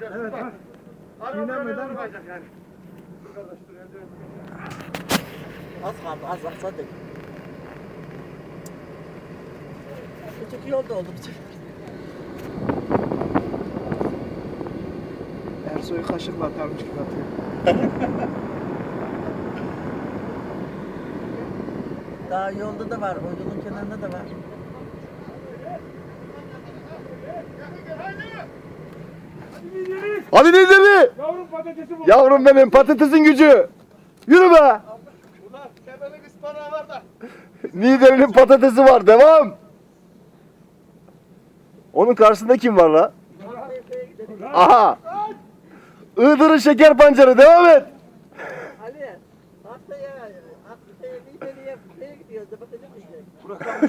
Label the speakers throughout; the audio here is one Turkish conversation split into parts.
Speaker 1: duracak.
Speaker 2: Evet,
Speaker 1: bak.
Speaker 2: ha.
Speaker 1: Araba
Speaker 2: Çiğnenmeden-
Speaker 1: böyle durmayacak yani. Dur kardeş, dur, eldiven.
Speaker 3: Az kaldı az az hadi. Küçük yolda oldu bu sefer.
Speaker 2: Ersoy'u kaşıkla atarmış gibi atıyor.
Speaker 3: Daha yolda da var, o yolun kenarında da var.
Speaker 4: Hadi Nideri.
Speaker 2: Yavrum patatesi bu.
Speaker 4: Yavrum benim patatesin gücü. Yürü be.
Speaker 1: Ulan tepenin ıspanağı var da.
Speaker 4: Nideri'nin patatesi var. Devam. Onun karşısında kim var la? Aha. Iğdır'ın şeker pancarı. Devam et.
Speaker 3: Ali, haftaya, haftaya gidiyoruz?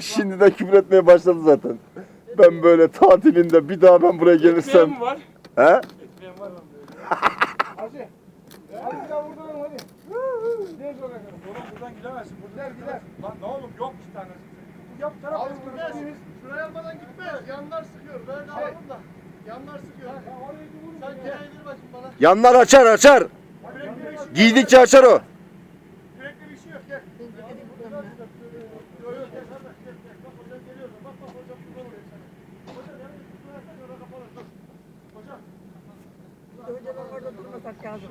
Speaker 4: Şimdiden küfür etmeye başladı zaten. Ben böyle tatilinde bir daha ben buraya gelirsem.
Speaker 2: mi var?
Speaker 4: He?
Speaker 2: Böyle. Hadi. Daha vurduralım hadi. Gel sonra. Buradan gidemezsin. Gider gider. Lan ne oğlum yok bir tane. Yap taraf.
Speaker 1: Abi almadan gitmez. Yanlar sıkıyor. Böyle de. Yanlar sıkıyor. Sen gene indir bakayım bana.
Speaker 4: Yanlar açar açar. Giydikçe açar o.
Speaker 1: Sürekli bir şey yok. Gel
Speaker 3: orada durmasak kağıdı.